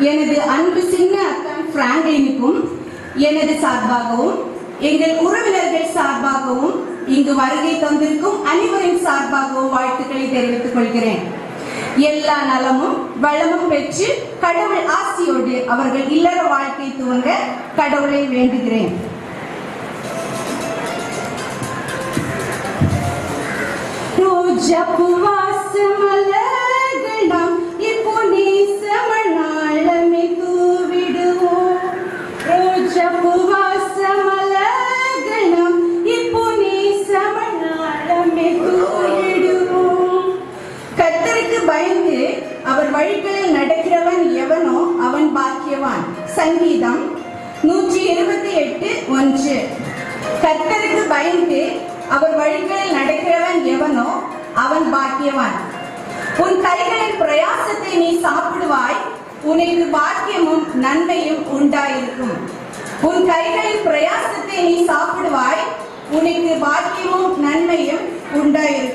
எனது அன்பு சின்ன அக்கன் பிராங்கலினுக்கும் எனது சார்பாகவும் எங்கள் உறவினர்கள் சார்பாகவும் இங்கு வருகை தந்திருக்கும் அனைவரின் சார்பாகவும் வாழ்த்துக்களை தெரிவித்துக் கொள்கிறேன். எல்லா நலமும் வளமும் பெற்று கடவுள் ஆசியோடு அவர்கள் இல்லற வாழ்க்கை துவங்க கடவுளை வேண்டுகிறேன். ரோஜப்பு பாடுவான் சங்கீதம் நூற்றி இருபத்தி எட்டு ஒன்று. கர்த்தருக்கு பயந்து அவர் வழிகளில் நடக்கிறவன் எவனோ அவன் பாக்கியவான். உன் கைகளின் பிரயாசத்தை நீ சாப்பிடுவாய் உனக்கு பாக்கியமும் நன்மையும் உண்டாயிருக்கும். உன் கைகளின் பிரயாசத்தை நீ சாப்பிடுவாய் உனக்கு பாக்கியமும் நன்மையும் உண்டாயிருக்கும்.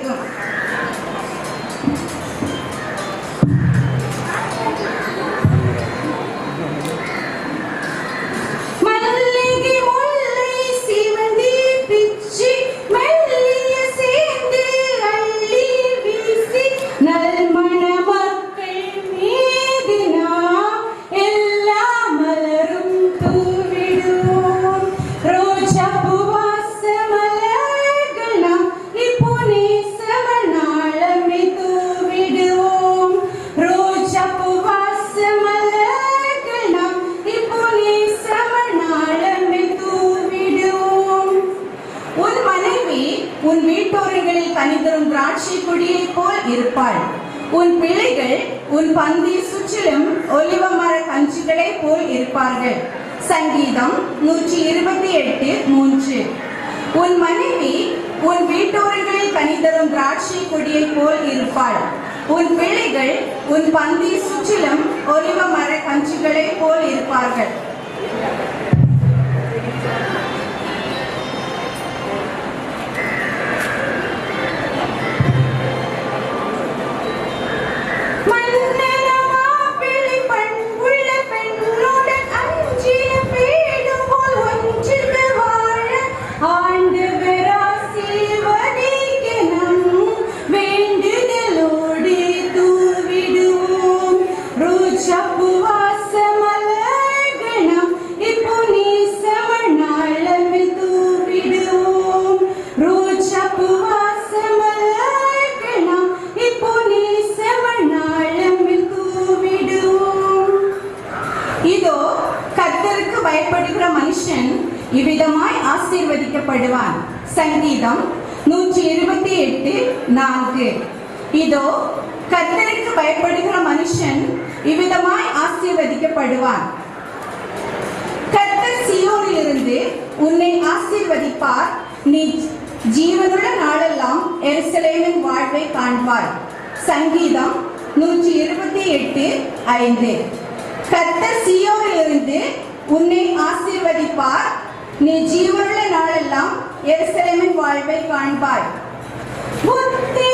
மீட்டோரைகளில் வீட்டோரங்களில் கனிதரும் திராட்சை கொடியைப் போல் இருப்பாள். உன் பிள்ளைகள் உன் பந்தி சுற்றிலும் ஒலிவ மர கஞ்சுகளைப் போல் இருப்பார்கள். சங்கீதம் நூற்றி இருபத்தி எட்டு மூன்று. உன் மனைவி உன் வீட்டோரங்களில் கனிதரும் திராட்சை கொடியைப் போல் இருப்பாள். உன் பிள்ளைகள் உன் பந்தி சுற்றிலும் ஒலிவ மர கஞ்சுகளைப் போல் இருப்பார்கள். இவ்விதமாய் ஆசீர்வதிக்கப்படுவான். சங்கீதம் நூற்றி இருபத்தி எட்டு நான்கு. இதோ கர்த்தருக்கு பயப்படுகிற மனுஷன் இவ்விதமாய் ஆசீர்வதிக்கப்படுவான். கர்த்தர் சீயோனிலிருந்து உன்னை ஆசீர்வதிப்பார். நீ ஜீவனுள்ள நாளெல்லாம் எருசலேமின் வாழ்வை காண்பார் சங்கீதம் நூற்றி இருபத்தி எட்டு ஐந்து. கர்த்தர் சீயோனிலிருந்து உன்னை ஆசீர்வதிப்பார். நீ ஜீவனுள்ள நாளெல்லாம் எருசலேமின் வாழ்வை காண்பாய் புத்திரமாக்கிய